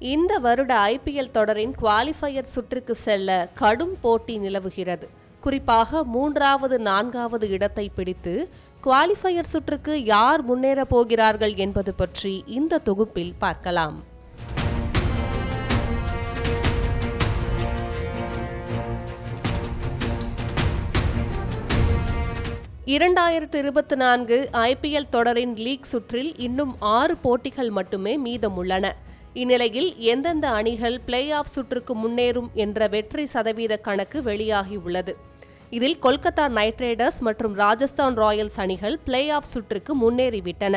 இந்த வருட ஐபிஎல் தொடரின் குவாலிஃபயர் சுற்றுக்கு செல்ல கடும் போட்டி நிலவுகிறது. குறிப்பாக மூன்றாவது நான்காவது இடத்தை பிடித்து குவாலிஃபயர் சுற்றுக்கு யார் முன்னேறப் போகிறார்கள் என்பது பற்றி இந்த தொகுப்பில் பார்க்கலாம். இரண்டாயிரத்து இருபத்தி நான்கு ஐபிஎல் தொடரின் லீக் சுற்றில் இன்னும் ஆறு போட்டிகள் மட்டுமே மீதமுள்ளன இந்நிலையில் எந்தெந்த அணிகள் பிளே ஆஃப் சுற்றுக்கு முன்னேறும் என்ற வெற்றி சதவீத கணக்கு வெளியாகியுள்ளது. இதில் கொல்கத்தா நைட் ரைடர்ஸ் மற்றும் ராஜஸ்தான் ராயல்ஸ் அணிகள் பிளே ஆஃப் சுற்றுக்கு முன்னேறிவிட்டன.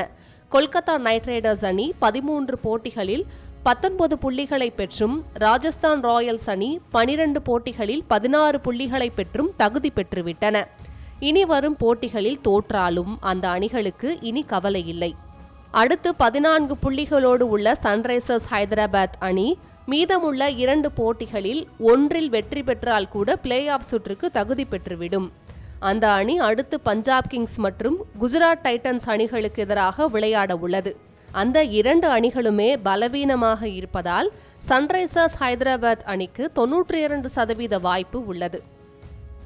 கொல்கத்தா நைட் ரைடர்ஸ் அணி பதிமூன்று போட்டிகளில் பத்தொன்பது புள்ளிகளை பெற்றும் ராஜஸ்தான் ராயல்ஸ் அணி பனிரெண்டு போட்டிகளில் பதினாறு புள்ளிகளை பெற்றும் தகுதி பெற்றுவிட்டன. இனி வரும் போட்டிகளில் தோற்றாலும் அந்த அணிகளுக்கு இனி கவலை இல்லை அடுத்து பதினான்கு புள்ளிகளோடு உள்ள சன்ரைசர்ஸ் ஹைதராபாத் அணி மீதமுள்ள இரண்டு போட்டிகளில் ஒன்றில் வெற்றி பெற்றால் கூட பிளே ஆஃப் சுற்றுக்கு தகுதி பெற்றுவிடும். அந்த அணி அடுத்து பஞ்சாப் கிங்ஸ் மற்றும் குஜராத் டைட்டன்ஸ் அணிகளுக்கு எதிராக விளையாட உள்ளது. அந்த இரண்டு அணிகளுமே பலவீனமாக இருப்பதால் சன்ரைசர்ஸ் ஹைதராபாத் அணிக்கு தொன்னூற்றி இரண்டு சதவீத வாய்ப்பு உள்ளது.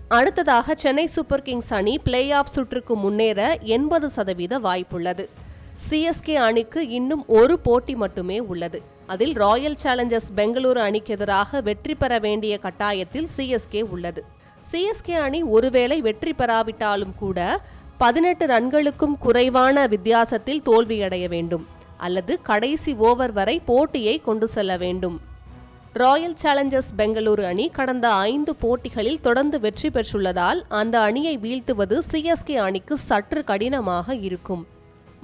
அடுத்ததாக சென்னை சூப்பர் கிங்ஸ் அணி பிளே ஆஃப் சுற்றுக்கு முன்னேற எண்பது சதவீத வாய்ப்புள்ளது. சிஎஸ்கே அணிக்கு இன்னும் ஒரு போட்டி மட்டுமே உள்ளது. அதில் ராயல் சேலஞ்சர்ஸ் பெங்களூரு அணிக்கு எதிராக வெற்றி பெற வேண்டிய கட்டாயத்தில் சிஎஸ்கே உள்ளது. சிஎஸ்கே அணி ஒருவேளை வெற்றி பெறாவிட்டாலும் கூட பதினெட்டு ரன்களுக்கும் குறைவான வித்தியாசத்தில் தோல்வியடைய வேண்டும். அல்லது கடைசி ஓவர் வரை போட்டியை கொண்டு செல்ல வேண்டும். ராயல் சேலஞ்சர்ஸ் பெங்களூரு அணி கடந்த ஐந்து போட்டிகளில் தொடர்ந்து வெற்றி பெற்றுள்ளதால் அந்த அணியை வீழ்த்துவது சிஎஸ்கே அணிக்கு சற்று கடினமாக இருக்கும்.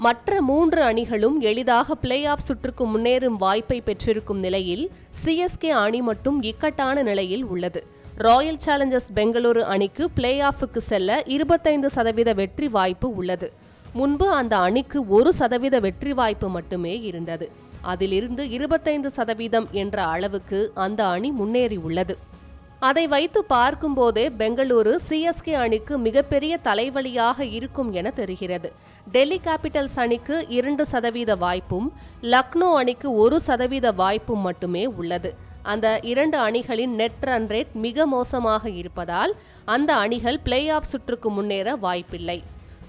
மற்ற மூன்று அணிகளும் எளிதாக பிளே ஆஃப் சுற்றுக்கு முன்னேறும் வாய்ப்பை பெற்றிருக்கும் நிலையில் சிஎஸ்கே அணி மட்டும் இக்கட்டான நிலையில் உள்ளது. ராயல் சேலஞ்சர்ஸ் பெங்களூரு அணிக்கு பிளே ஆஃபுக்கு செல்ல இருபத்தைந்து சதவீத வெற்றி வாய்ப்பு உள்ளது. முன்பு அந்த அணிக்கு ஒரு சதவீத வெற்றி வாய்ப்பு மட்டுமே இருந்தது. அதிலிருந்து இருபத்தைந்து சதவீதம் என்ற அளவுக்கு அந்த அணி முன்னேறி உள்ளது. அதை வைத்து பார்க்கும்போதே பெங்களூரு சிஎஸ்கே அணிக்கு மிகப்பெரிய தலைவலியாக இருக்கும் என தெரிகிறது. டெல்லி கேபிட்டல்ஸ் அணிக்கு இரண்டு சதவீத வாய்ப்பும் லக்னோ அணிக்கு ஒரு சதவீத வாய்ப்பும் மட்டுமே உள்ளது. அந்த இரண்டு அணிகளின் நெட் ரன் ரேட் மிக மோசமாக இருப்பதால் அந்த அணிகள் பிளே ஆஃப் சுற்றுக்கு முன்னேற வாய்ப்பில்லை.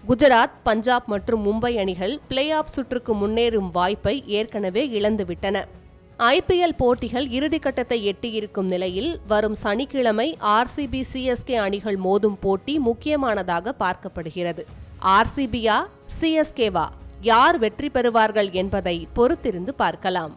குஜராத் பஞ்சாப் மற்றும் மும்பை அணிகள் பிளே ஆஃப் சுற்றுக்கு முன்னேறும் வாய்ப்பை ஏற்கனவே இழந்துவிட்டன. ஐபிஎல் போட்டிகள் இறுதிக்கட்டத்தை எட்டியிருக்கும் நிலையில் வரும் சனிக்கிழமை ஆர்சிபி சிஎஸ்கே அணிகள் மோதும் போட்டி முக்கியமானதாக பார்க்கப்படுகிறது. ஆர்சிபியா சிஎஸ்கேவா யார் வெற்றி பெறுவார்கள் என்பதை பொறுத்திருந்து பார்க்கலாம்.